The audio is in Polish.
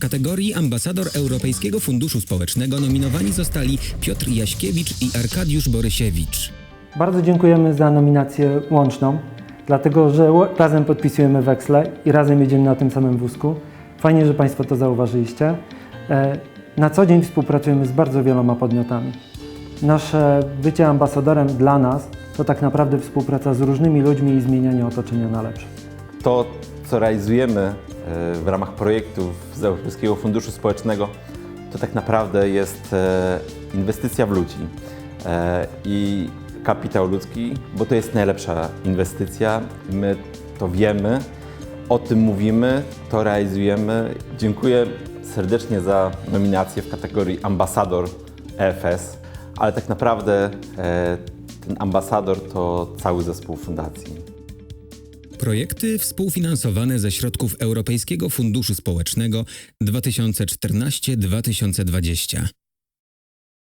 kategorii ambasador Europejskiego Funduszu Społecznego nominowani zostali Piotr Jaśkiewicz i Arkadiusz Borysiewicz. Bardzo dziękujemy za nominację łączną, dlatego że razem podpisujemy weksle i razem jedziemy na tym samym wózku. Fajnie, że Państwo to zauważyliście. E, Na co dzień współpracujemy z bardzo wieloma podmiotami. Nasze bycie ambasadorem dla nas to tak naprawdę współpraca z różnymi ludźmi i zmienianie otoczenia na lepsze. To, co realizujemy w ramach projektów z Europejskiego Funduszu Społecznego, to tak naprawdę jest e, inwestycja w ludzi e, i kapitał ludzki, bo to jest najlepsza inwestycja. My to wiemy, o tym mówimy, to realizujemy. Dziękuję serdecznie za nominację w kategorii ambasador EFS, ale tak naprawdę e, ten ambasador to cały zespół fundacji. Projekty współfinansowane ze środków Europejskiego Funduszu Społecznego 2014-2020.